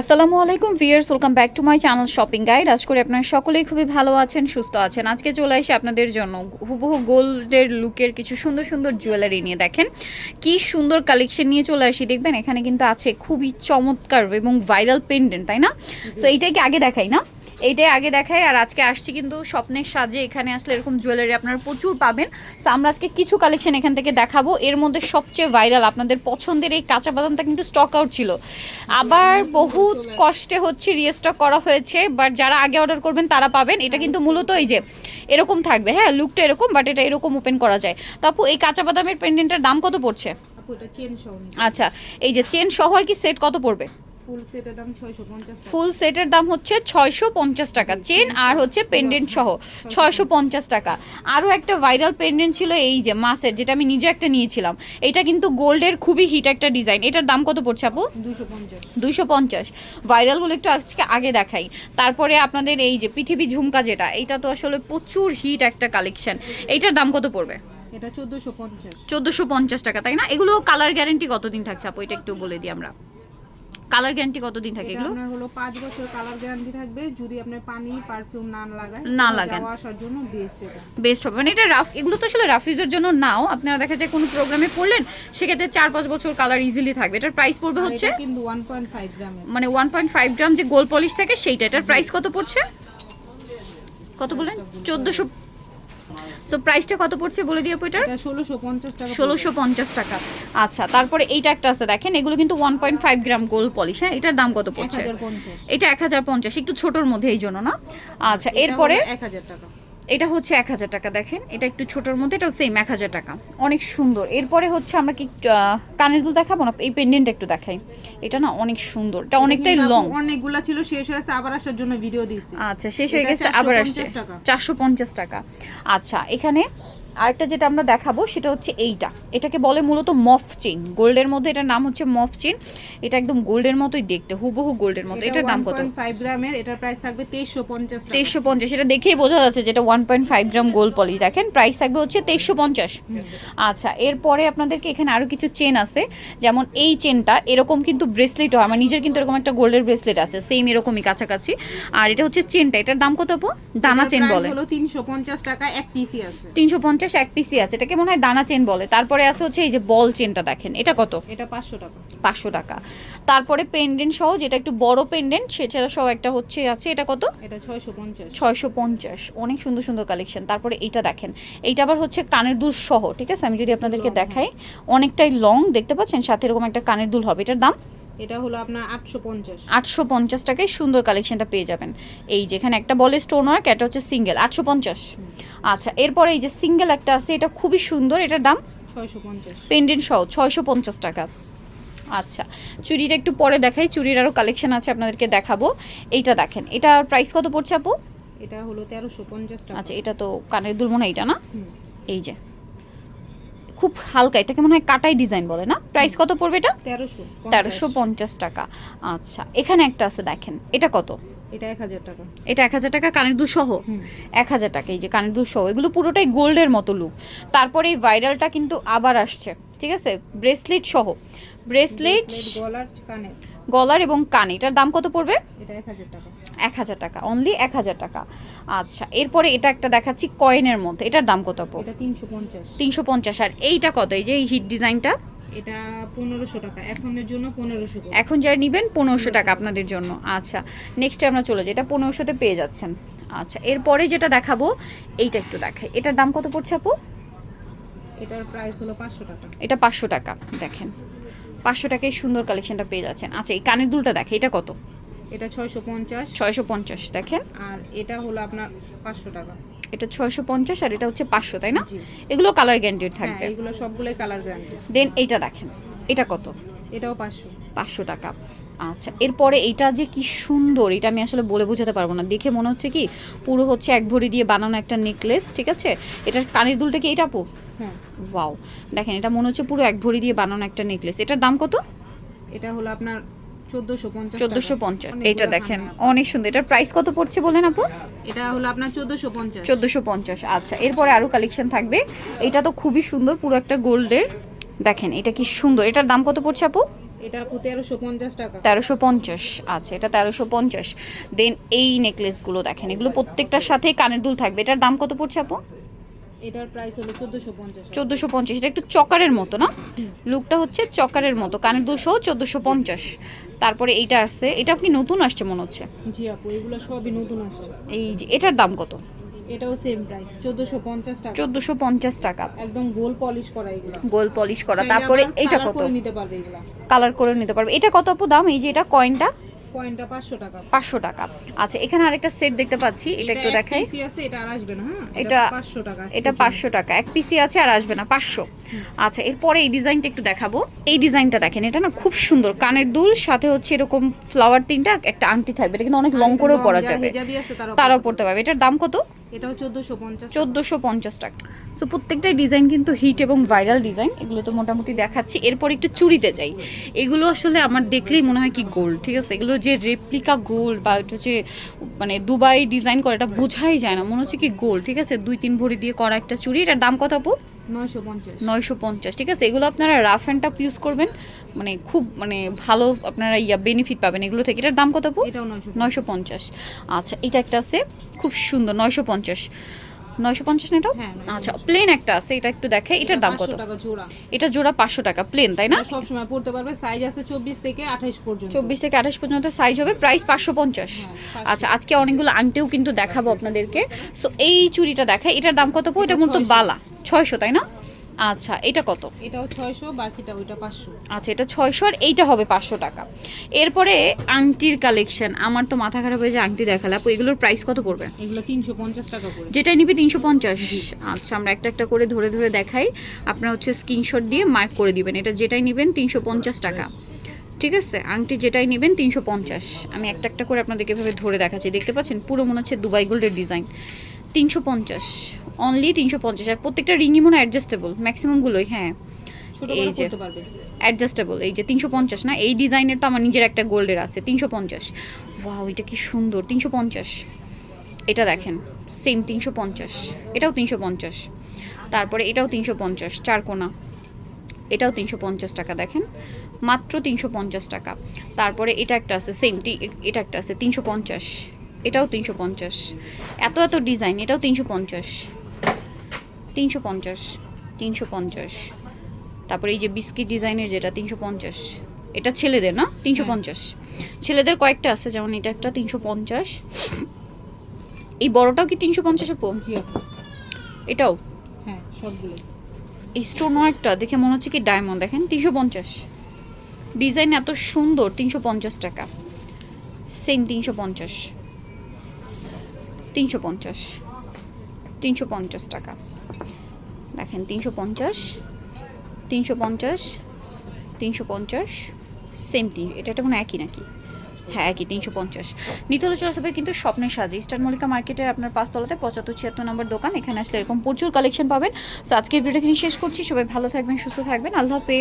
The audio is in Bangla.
আসসালামু আলাইকুম viewers welcome back to my channel shopping guide. আজ করে আপনারা সকলেই খুবই ভালো আছেন সুস্থ আছেন। আজকে চলে এসে আপনাদের জন্য। হুবহু গোল্ডের লুকের কিছু সুন্দর সুন্দর জুয়েলারি নিয়ে দেখেন। কি সুন্দর কালেকশন নিয়ে চলে আসি দেখবেন এখানে কিন্তু আছে খুবই চমৎকার এবং ভাইরাল পেন্ডেন্ট তাই না? তো এইটাকে আগে দেখাই না? এইটাই আগে দেখাই আর আজকে আসছি কিন্তু স্বপ্নের সাজে। এখানে আসলে এরকম জুয়েলারি আপনারা প্রচুর পাবেন। সো আমরা আজকে কিছু কালেকশন এখান থেকে দেখাবো। এর মধ্যে সবচেয়ে ভাইরাল আপনাদের পছন্দের এই কাঁচা বাদামটা কিন্তু স্টক আউট ছিল। আবার বহুত কষ্টে হচ্ছে রিস্টক করা হয়েছে বাট যারা আগে অর্ডার করবেন তারা পাবেন। এটা কিন্তু মূলত এই যে এরকম থাকবে। হ্যাঁ লুকটা এরকম বাট এটা এরকম ওপেন করা যায়। তো আপু এই কাঁচা বাদামের পেন্ডেন্টের দাম কত পড়ছে? আচ্ছা এই যে চেন সহ আর কি সেট কত পড়বে? ফুল সেটের দাম হচ্ছে ছয়শো পঞ্চাশ টাকা। চেন আর হচ্ছে পেন্ডেন্ট সহ ছয়শো পঞ্চাশ টাকা। আরও একটা ভাইরাল পেন্ডেন্ট ছিল এই যে মাসের যেটা আমি নিজে একটা নিয়েছিলাম। এটা কিন্তু গোল্ডের খুবই হিট একটা ডিজাইন। এটার দাম কত পড়ছে আপু? দুশো পঞ্চাশ। ভাইরালগুলো একটু আজকে আগে দেখাই। তারপরে আপনাদের এই যে পৃথিবী ঝুমকা যেটা এটা তো আসলে প্রচুর হিট একটা কালেকশন। এইটার দাম কত পড়বে? এটা চোদ্দোশো পঞ্চাশ। চোদ্দোশো পঞ্চাশ টাকা তাই না? এগুলো কালার গ্যারেন্টি কতদিন থাকছে আপু? এটা একটু বলে দিই আমরা। কালার গ্যারেন্টি কতদিন থাকে এগুলো? আপনার হলো পাঁচ বছর কালার গ্যারান্টি থাকবে যদি আপনার পানি পারফিউম না লাগায় না লাগান। যাওয়া আসার জন্য বেস্ট এটা। বেস্ট হবে। মানে এটা রাফ এগুলো তো আসলে রাফ ইউজের জন্য নাও। আপনারা দেখা যায় কোনো প্রোগ্রামে পড়লেন সেক্ষেত্রে চার পাঁচ বছর কালার ইজিলি থাকবে। এটার প্রাইস পড়বে হচ্ছে? কিন্তু ওয়ান পয়েন্ট ফাইভ গ্রামের মানে ওয়ান পয়েন্ট ফাইভ গ্রাম যে গোল পলিশ থাকে সেইটা এটার প্রাইস কত পড়ছে? কত বলেন। চোদ্দোশো সো প্রাইসটা কত পড়ছে বলে দিও এটা ষোলোশো পঞ্চাশ টাকা আচ্ছা তারপরে এইটা একটা আছে দেখেন এগুলো কিন্তু one point five gram gold polish হ্যাঁ এটার দাম কত পড়ছে? এটা এক হাজার পঞ্চাশ একটু ছোটোর মধ্যে এই জন্য না? আচ্ছা এরপরে এক হাজার টাকা। এটা হচ্ছে এক হাজার টাকা দেখেন। এটা একটু ছোটোর মধ্যে এটাও সেম এক হাজার টাকা। অনেক সুন্দর। এরপরে হচ্ছে আমরা কি কানের দুল দেখাবো না? এই পেন্ডেন্ট একটু দেখাই। এটা না অনেক সুন্দর। এটা অনেকটাই লং অনেকগুলো ছিল শেষ হয়েছে আবার আসার জন্য ভিডিও দিচ্ছি আচ্ছা শেষ হয়ে গেছে আবার আসছে। চারশো পঞ্চাশ টাকা। আচ্ছা এখানে আরেকটা যেটা আমরা দেখাবো সেটা হচ্ছে এইটা। এটাকে বলে মূলত মফ চেইন গোল্ডের মধ্যে এটার নাম হচ্ছে মফ চেইন এটা একদম গোল্ডের মতোই দেখতে হুবহু গোল্ডের মতো। এটার দাম কত? ফাইভ গ্রামের এটার প্রাইস থাকবে তেইশশো পঞ্চাশ টাকা। তেইশশো পঞ্চাশ এটা দেখেই বোঝা যাচ্ছে যেটা one point five gram gold poly. দেখেন প্রাইস থাকবে হচ্ছে তেইশশো পঞ্চাশ। আচ্ছা এরপরে আপনাদেরকে এখানে আরও কিছু চেন আছে। যেমন এই চেনটা এরকম কিন্তু ব্রেসলেট হয় আমার নিজের কিন্তু এরকম একটা গোল্ডের ব্রেসলেট আছে সেম এরকমই কাছাকাছি। আর এটা হচ্ছে চেনটা এটার দাম কত আপু? দানা চেন বলে। হলো তিনশো পঞ্চাশ টাকা এক পিসি আছে। তিনশো পঞ্চাশ এক পিসি আছে এটাকে মনে হয় দানা চেন বলে। তারপরে আছে হচ্ছে এই যে বল চেনটা দেখেন এটা কত? এটা পাঁচশো টাকা। পাঁচশো টাকা। তারপরে পেন্ডেন্ট সহ যেটা একটু বড় পেন্ডেন্ট সেটা সহ একটা হচ্ছে আছে এটা কত? এটা ছয়শো পঞ্চাশ। ছয়শো পঞ্চাশ অনেক সুন্দর সুন্দর কালেকশন তারপরে এইটা দেখেন এইটা আবার হচ্ছে কানের দুল সহ ঠিক আছে? আমি যদি আপনাদেরকে দেখাই অনেকটাই লং দেখতে পাচ্ছেন? সাথে এরকম একটা কানের দুল হবে এটার দাম এটা হলো আপনার আটশো পঞ্চাশ। আটশো পঞ্চাশ টাকায় সুন্দর কালেকশনটা পেয়ে যাবেন। এই যে এখানে একটা বলে স্টোন ওয়ার্ক এটা হচ্ছে সিঙ্গেল আটশো পঞ্চাশ। আচ্ছা এরপরে এই যে সিঙ্গেল একটা আছে এটা খুবই সুন্দর এটার দাম? ছয়শো পঞ্চাশ। পেন্ডেন্ট সহ ছয়শো পঞ্চাশ টাকা। আচ্ছা চুড়িটা একটু পরে দেখাই চুড়ির আরও কালেকশন আছে আপনাদেরকে দেখাবো। এইটা দেখেন এটার প্রাইস কত পড়ছে আপু? এটা হলো তেরোশো পঞ্চাশ টাকা। আচ্ছা এটা তো কানের দুল মনে হয় এটা না এই যে খুব হালকা এটাকে মনে হয় কাটাই ডিজাইন বলে না? প্রাইস কত পড়বে এটা? তেরোশো তেরোশো পঞ্চাশ টাকা। আচ্ছা এখানে একটা আছে দেখেন। এটা কত? এটা এক হাজার টাকা। এটা এক হাজার টাকা কানের দুল সহ? এক হাজার টাকা এই যে কানের দুল সহ। এগুলো পুরোটাই গোল্ডের মতো লুক তারপরে এই ভাইরালটা কিন্তু আবার আসছে ঠিক আছে? ব্রেসলেট সহ। ব্রেসলেট গলার কানে গলার এবং কান। এটার দাম কত পড়বে? এটা এক হাজার টাকা। এক হাজার টাকা অনলি এক হাজার টাকা। আচ্ছা এরপরে এটা একটা দেখাচ্ছি কয়েনের মধ্যে। এটার দাম কত আপু? এটা তিনশো পঞ্চাশ। তিনশো পঞ্চাশ। আর এইটা কত? এই যে এই হিট ডিজাইনটা এটা পনেরোশো টাকা। এখনের জন্য পনেরোশো এখন যারা নেবেন পনেরোশো টাকা আপনাদের জন্য। আচ্ছা নেক্সটে আমরা চলে যাই। এটা পনেরোশোতে পেয়ে যাচ্ছেন। আচ্ছা এরপরে যেটা দেখাবো এইটা একটু দেখাই। এটার দাম কত পড়ছে আপু? এটার প্রাইস হলো পাঁচশো টাকা। এটা পাঁচশো টাকা দেখেন। পাঁচশো টাকায় সুন্দর কালেকশনটা পেয়ে যাচ্ছেন। আচ্ছা এই কানের দুলটা দেখে এটা কত? এটা ছয়শো পঞ্চাশ। ছয়শো পঞ্চাশ দেখেন। আর এটা হলো আপনার পাঁচশো টাকা। এটা ছয়শো পঞ্চাশ আর এটা হচ্ছে পাঁচশো তাই না? এগুলো কালার গ্যারান্টি হ্যাঁ থাকবে এগুলো সবগুলোই কালার গ্যারান্টি দেন এইটা দেখেন এটা কত? এটাও পাঁচশো। পাঁচশো টাকা। আচ্ছা এরপরে এটা যে কি সুন্দর এটা আমি আসলে বলে বোঝাতে পারব না। দেখে মনে হচ্ছে কি পুরো হচ্ছে এক ভরি দিয়ে বানানো একটা নেকলেস ঠিক আছে? এটার কানের দুলটা কি এটা আপু? হ্যাঁ। ওয়াও দেখেন এটা মনে হচ্ছে পুরো এক ভরি দিয়ে বানানো একটা নেকলেস এটার দাম কত? এটা হলো আপনার চোদ্দোশো পঞ্চাশ এটা দেখেন অনেক সুন্দর। এটার প্রাইস কত পড়ছে বলেন আপু? এটা হলো আপনার চোদ্দোশো পঞ্চাশ। চোদ্দোশো পঞ্চাশ। আচ্ছা এরপরে আরও কালেকশন থাকবে। এটা তো খুবই সুন্দর পুরো একটা গোল্ডের। দেখেন এটা কি সুন্দর। এটার দাম কত পড়ছে আপু? এটা আপু তেরোশো পঞ্চাশ টাকা। তেরোশো পঞ্চাশ। আচ্ছা এটা তেরোশো পঞ্চাশ। দেন এই নেকলেসগুলো দেখেন এগুলো প্রত্যেকটার সাথে কানের দুল থাকবে। এটার দাম কত পড়ছে আপু? এটার প্রাইস হলো চোদ্দোশো পঞ্চাশ চোদ্দোশো পঞ্চাশ এটা একটু চকারের মতো না? লুকটা হচ্ছে চকারের মতো কানের চোদ্দোশো পঞ্চাশ। তারপরে এইটা আসছে এটা আপনি নতুন আসছে মনে হচ্ছে? জি আপু এগুলো সবই নতুন আসে এই যে এটার দাম কত? এটাও সেম প্রাইস চোদ্দোশো পঞ্চাশ টাকা। চোদ্দোশো পঞ্চাশ টাকা। একদম গোল পলিশ করা এগুলো। গোল পলিশ করা তারপরে colour কত? নিতে পারবে এগুলা। কালার করে নিতে পারবে। এটা কত আপু দাম? এই যে এটা কয়েনটা কয়েনটা পাঁচশো টাকা। পাঁচশো টাকা। আচ্ছা এখানে আরেকটা সেট দেখতে পাচ্ছি এটা একটু দেখাই। piece-ই আছে এটা আর আসবে না হ্যাঁ? এটা পাঁচশো টাকা এটা পাঁচশো টাকা এক পিসি আছে আর আসবে না পাঁচশো। আচ্ছা এরপরে এই ডিজাইনটা একটু দেখাবো। এই ডিজাইনটা দেখেন এটা না খুব সুন্দর কানের দুল সাথে হচ্ছে এরকম ফ্লাওয়ার তিনটা একটা আংটি থাকবে এটা কিন্তু অনেক লং করেও পরা যাবে। তারাও পড়তে পারবে। এটার দাম কত? এটাও চোদ্দোশো পঞ্চাশ চোদ্দোশো পঞ্চাশ টাকা। সো প্রত্যেকটাই ডিজাইন কিন্তু হিট এবং ভাইরাল ডিজাইন এগুলো তো মোটামুটি দেখাচ্ছি। এরপর একটু চুড়িতে যাই। এগুলো আসলে আমার দেখলেই মনে হয় কি গোল্ড ঠিক আছে? এগুলোর যে রেপ্লিকা গোল্ড বা একটু হচ্ছে মানে দুবাই ডিজাইন করা এটা বোঝাই যায় না। মনে হচ্ছে কি গোল্ড ঠিক আছে? দুই তিন ভরি দিয়ে করা একটা চুড়ি। এটার দাম কত আপু? নয়শো পঞ্চাশ। নয়শো পঞ্চাশ ঠিক আছে? এগুলো আপনারা রাফ অ্যান্ড টাফ ইউজ করবেন। মানে খুব মানে ভালো আপনারা ইয়া বেনিফিট পাবেন। এগুলো থেকে এটার দাম কত নয়শো পঞ্চাশ। আচ্ছা এটা একটা আছে। খুব সুন্দর নয়শো পঞ্চাশ। নয়শো পঞ্চাশ না এটাও হ্যাঁ, 950 আচ্ছা প্লেন একটা আছে এটা একটু দেখে এটার দাম কত? 500 টাকা জোড়া। এটা জোড়া পাঁচশো টাকা প্লেন তাই না? সব সময় পড়তে পারবে সাইজ আছে চব্বিশ থেকে আঠাশ পর্যন্ত। চব্বিশ থেকে আঠাশ পর্যন্ত সাইজ হবে প্রাইস পাঁচশো পঞ্চাশ। হ্যাঁ, আচ্ছা আজকে অনেকগুলো আংটিও কিন্তু দেখাবো আপনাদেরকে। সো এই চুড়িটা দেখায় এটার দাম কত পো এটা কিন্তু মূলত বালা ছয়শো তাই না? আচ্ছা এটা কত? এটাও ছয়শো বাকিটা ওইটা পাঁচশো। আচ্ছা এটা ছয়শো আর এইটা হবে পাঁচশো টাকা। এরপরে আংটির কালেকশন আমার তো মাথা খারাপ হয়ে যে আংটি দেখালে। আপু এগুলোর প্রাইস কত পড়বে? এগুলো তিনশো পঞ্চাশ টাকা করে যেটাই নিবি তিনশো পঞ্চাশ। আচ্ছা আমরা একটা একটা করে ধরে ধরে দেখাই। আপনারা হচ্ছে স্ক্রিনশট দিয়ে মার্ক করে দিবেন। এটা যেটাই নেবেন তিনশো পঞ্চাশ টাকা। ঠিক আছে? আংটি যেটাই নেবেন তিনশো পঞ্চাশ। আমি একটা একটা করে আপনাদেরকে এভাবে ধরে দেখাচ্ছি। দেখতে পাচ্ছেন? পুরো মনে হচ্ছে দুবাই গোল্ডের ডিজাইন তিনশো পঞ্চাশ। অনলি তিনশো পঞ্চাশ। আর প্রত্যেকটা রিংই মনে অ্যাডজাস্টেবল ম্যাক্সিমামগুলোই হ্যাঁ। এই যে। অ্যাডজাস্টেবল এই যে তিনশো পঞ্চাশ না এই ডিজাইনের তো আমার নিজের একটা গোল্ডের আছে তিনশো পঞ্চাশ। ওয়াও এটা কি সুন্দর তিনশো পঞ্চাশ। এটা দেখেন সেম তিনশো পঞ্চাশ। এটাও তিনশো পঞ্চাশ। তারপরে এটাও তিনশো পঞ্চাশ চারকোনা এটাও তিনশো পঞ্চাশ টাকা দেখেন। মাত্র তিনশো পঞ্চাশ টাকা। তারপরে এটা একটা আছে সেম এটা একটা আছে তিনশো পঞ্চাশ। এটাও তিনশো পঞ্চাশ। এত এত ডিজাইন এটাও তিনশো পঞ্চাশ। তিনশো পঞ্চাশ তিনশো পঞ্চাশ। তারপরে এই যে বিস্কিট ডিজাইনের যেটা তিনশো পঞ্চাশ। এটা ছেলেদের না? তিনশো পঞ্চাশ। ছেলেদের কয়েকটা আছে যেমন এটা একটা তিনশো পঞ্চাশ। এই বড়টাও কি তিনশো পঞ্চাশ এটাও? হ্যাঁ সবগুলো এই স্টোন একটা দেখে মনে হচ্ছে কি ডায়মন্ড দেখেন? তিনশো পঞ্চাশ। ডিজাইন এত সুন্দর তিনশো পঞ্চাশ টাকা। সেম তিনশো পঞ্চাশ। তিনশো পঞ্চাশ। তিনশো পঞ্চাশ টাকা। দেখেন, তিনশো পঞ্চাশ তিনশো পঞ্চাশ তিনশো পঞ্চাশ সেম তিন, এটা এটা কোনো একই নাকি? হ্যাঁ একই, তিনশো পঞ্চাশ। নিতল হলে কিন্তু স্বপ্নের সাজে। স্টার মল্লিকা মার্কেটের আপনার পাঁচতলাতে পঁচাত্তর ছিয়াত্তর নম্বর দোকান। এখানে আসলে এরকম প্রচুর কালেকশন পাবেন। সো আজকে ভিডিওটা শেষ করছি। সবাই ভালো থাকবেন, সুস্থ থাকবেন। আল্লাহ হাফেজ।